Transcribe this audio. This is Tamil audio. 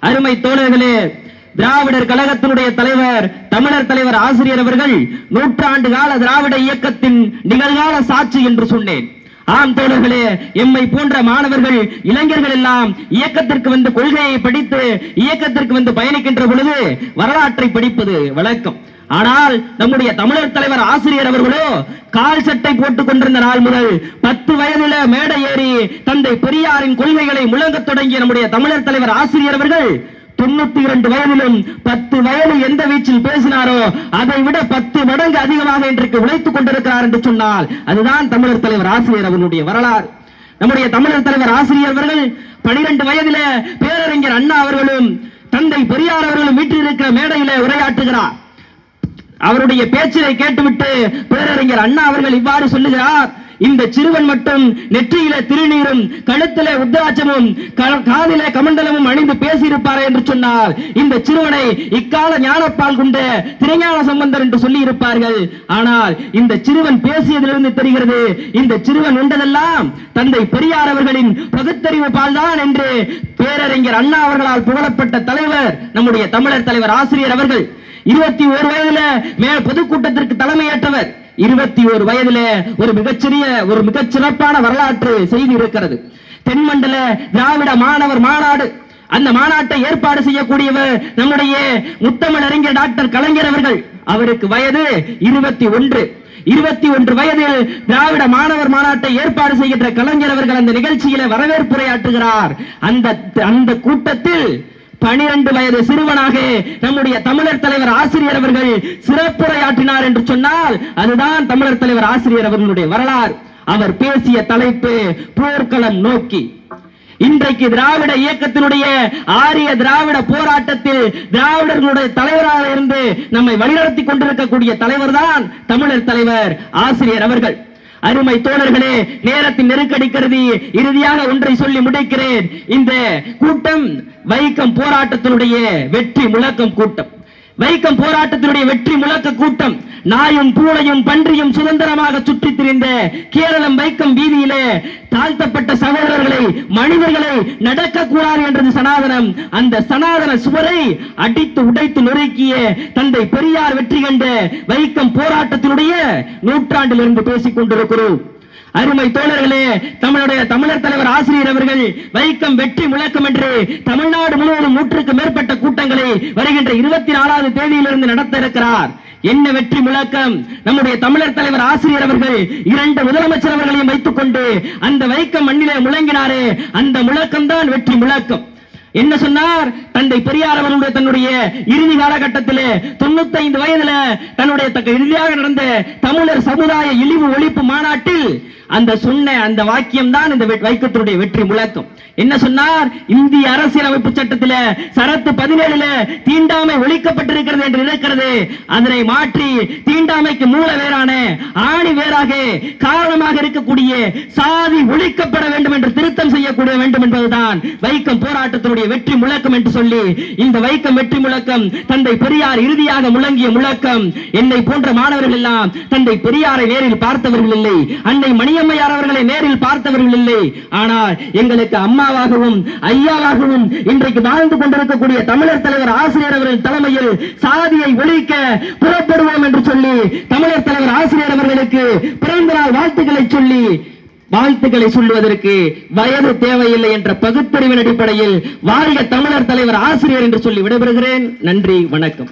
அருமை தோழர்களே திராவிடர் கழகத்தினுடைய தலைவர் தமிழர் தலைவர் ஆசிரியர் அவர்கள் நூற்றாண்டு கால திராவிட இயக்கத்தின் நிகழ்கால சாட்சி என்று சொன்னேன். ஆம் தோழர்களே எம்மை போன்ற மாணவர்கள் இளைஞர்கள் எல்லாம் இயக்கத்திற்கு வந்து கொள்கையை படித்து இயக்கத்திற்கு வந்து பயணிக்கின்ற பொழுது வரலாற்றை படிப்பது வழக்கம். ஆனால் நம்முடைய தமிழர் தலைவர் ஆசிரியர் அவர்களோ கால் சட்டை போட்டுக் கொண்டிருந்த நாள் முதல் பத்து வயதில மேடை ஏறி தந்தை பெரியாரின் கொள்கைகளை முழங்கத் தொடங்கிய நம்முடைய தமிழர் தலைவர் ஆசிரியர் அவர்கள் தொண்ணூத்தி இரண்டு வயதிலும் பத்து வயது எந்த வீச்சில் பேசினாரோ அதை விட பத்து மடங்கு அதிகமாக இன்றைக்கு உழைத்துக் கொண்டிருக்கிறார் என்று சொன்னால் அதுதான் தமிழர் தலைவர் ஆசிரியர் அவர்களுடைய வரலாறு. நம்முடைய தமிழர் தலைவர் ஆசிரியர் அவர்கள் பனிரெண்டு வயதில பேரறிஞர் அண்ணா அவர்களும் தந்தை பெரியார் அவர்களும் வீட்டில் இருக்கிற மேடையில உரையாற்றுகிறார். அவருடைய பேச்சினை கேட்டுவிட்டு பேரறிஞர் அண்ணா அவர்கள் இவ்வாறு சொல்லுகிறார் இந்த சிறுவன் மட்டும் நெற்றியில திருநீரும் கழுத்தில உத்தராட்சமும் காதில கமண்டலமும் அணிந்து பேசியிருப்பார் என்று சொன்னால் இந்த சிறுவனை இக்கால ஞானப்பால் கொண்ட திருஞான சம்பந்தர் என்று சொல்லி இருப்பார்கள் ஆனால் இந்த சிறுவன் பேசியதிலிருந்து தெரிகிறது இந்த சிறுவன் உண்டதெல்லாம் தந்தை பெரியார் அவர்களின் பகுத்தறிவு பால்தான் என்று பேரறிஞர் அண்ணா அவர்களால் புகழப்பட்ட தலைவர் நம்முடைய தமிழர் தலைவர் ஆசிரியர் அவர்கள். இருபத்தி ஒரு வயதுல மேல் பொதுக்கூட்டத்திற்கு தலைமையேற்றவர். இருபத்தி ஒரு வயதுல ஒரு மிகச்சிறிய ஒரு மிகச்சிறப்பான வரலாற்று செய்தி இருக்கிறது. தென்மண்டல திராவிட மாணவர் மாநாடு. அந்த மாநாட்டை ஏற்பாடு செய்யக்கூடியவர் நம்முடைய முத்தமிழ் அறிஞர் டாக்டர் கலைஞர் அவர்கள். அவருக்கு வயது இருபத்தி ஒன்று. இருபத்தி ஒன்று வயதில் திராவிட மாணவர் மாநாட்டை ஏற்பாடு செய்கின்ற கலைஞர் அவர்கள் அந்த நிகழ்ச்சியில வரவேற்புரையாற்றுகிறார். அந்த அந்த கூட்டத்தில் பனிரெண்டு வயது சிறுவனாக நம்முடைய தமிழர் தலைவர் ஆசிரியர் அவர்கள் சிறப்புரையாற்றினார் என்று சொன்னால் அதுதான் தமிழர் தலைவர் ஆசிரியர் அவர்களுடைய வரலாறு. அவர் பேசிய தலைப்பு போர்க்களம் நோக்கி. இன்றைக்கு திராவிட இயக்கத்தினுடைய ஆரிய திராவிட போராட்டத்தில் திராவிடர்களுடைய தலைவராக இருந்து நம்மை வழிநடத்தி கொண்டிருக்கக்கூடிய தலைவர் தான் தமிழர் தலைவர் ஆசிரியர் அவர்கள். அருமை தோழர்களே நேரத்தின் நெருக்கடிக்கிறது. இறுதியாக ஒன்றை சொல்லி முடிக்கிறேன். இந்த கூட்டம் வைக்கம் போராட்டத்தினுடைய வெற்றி முழக்கம் கூட்டம். வைக்கம் போராட்டத்தினுடைய வெற்றி முழக்க கூட்டம். நாயும் பூனையும் பன்றியும் சுதந்திரமாக சுற்றித் திரிந்த கேரளம் வைக்கம் வீதியிலே தாழ்த்தப்பட்ட சகோதரர்களை மனிதர்களை நடக்கக்கூடாது என்றது சனாதனம். அந்த சனாதன சுவரை அடித்து உடைத்து நொறுக்கிய தந்தை பெரியார் வெற்றி கண்ட வைக்கம் போராட்டத்தினுடைய நூற்றாண்டிலிருந்து பேசிக் கொண்டிருக்கிறோம். அருமை தோழர்களே தமிழுடைய தமிழர் தலைவர் ஆசிரியர் அவர்கள் வைக்கம் வெற்றி முழக்கம் என்று தமிழ்நாடு முழுவதும் நூற்றுக்கு மேற்பட்ட கூட்டங்களை வருகின்ற இருபத்தி நாலாவது தேதியிலிருந்து நடத்த இருக்கிறார். என்ன வெற்றி முழக்கம்? நம்முடைய தமிழர் தலைவர் ஆசிரியர் அவர்கள் இரண்டு முதலமைச்சர் அவர்களையும் வைத்துக் கொண்டு அந்த வைக்கம் மண்ணிலே முழங்கினாரே அந்த முழக்கம் தான் வெற்றி முழக்கம். என்ன சொன்னார்? தந்தை பெரியார் அவர்களுடைய தன்னுடைய இறுதி காலகட்டத்திலே தொண்ணூத்தைந்து வயதுல தன்னுடைய தக்க இறுதியாக நடந்த தமிழர் சமுதாய இழிவு ஒழிப்பு மாநாட்டில் அந்த சொன்ன அந்த வாக்கியம் தான் இந்த வெ- வைக்கத்தினுடைய வெற்றி முழக்கம். என்ன சொன்னார்? இந்திய அரசியலமைப்பு சட்டத்தில் சரத்து பதினேழுல தீண்டாமை ஒழிக்கப்பட்டிருக்கிறது என்று இருக்கிறது அதனை மாற்றி தீண்டாமைக்கு மூல வேறான ஆணி வேறாக காரணமாக இருக்கக்கூடிய சாதி ஒழிக்கப்பட வேண்டும் என்று திருத்தம் செய்யக்கூடிய வேண்டும் என்பதுதான் வைக்கம் போராட்டத்தினுடைய வெற்றி முழக்கம் என்று சொல்லி இந்த வைக்கம் வெற்றி முழக்கம் தந்தை பெரியார் இறுதியாக முழங்கிய முழக்கம். என்னை போன்ற மாணவர்கள் எல்லாம் தந்தை பெரியாரை நேரில் பார்த்தவர்கள் இல்லை. அன்னை மணியம்மையார் அவர்களை நேரில் பார்த்தவர்கள் இல்லை. ஆனால் எங்களுக்கு அம்மாவாகவும் ஐயாவாகவும் இன்றைக்கு வாழ்ந்து கொண்டிருக்கக்கூடிய தமிழர் தலைவர் ஆசிரியர் அவர்கள் தலைமையில் சாதியை ஒழிக்க புறப்படுவோம் என்று சொல்லி தமிழர் தலைவர் ஆசிரியர் அவர்களுக்கு பிறந்த நாள் வாழ்த்துக்களை சொல்லி வாழ்த்துக்களை சொல்லுவதற்கு வயது தேவையில்லை என்ற பகுத்தறிவின் அடிப்படையில் வாரிய தமிழர் தலைவர் ஆசிரியர் என்று சொல்லி விடைபெறுகிறேன். நன்றி வணக்கம்.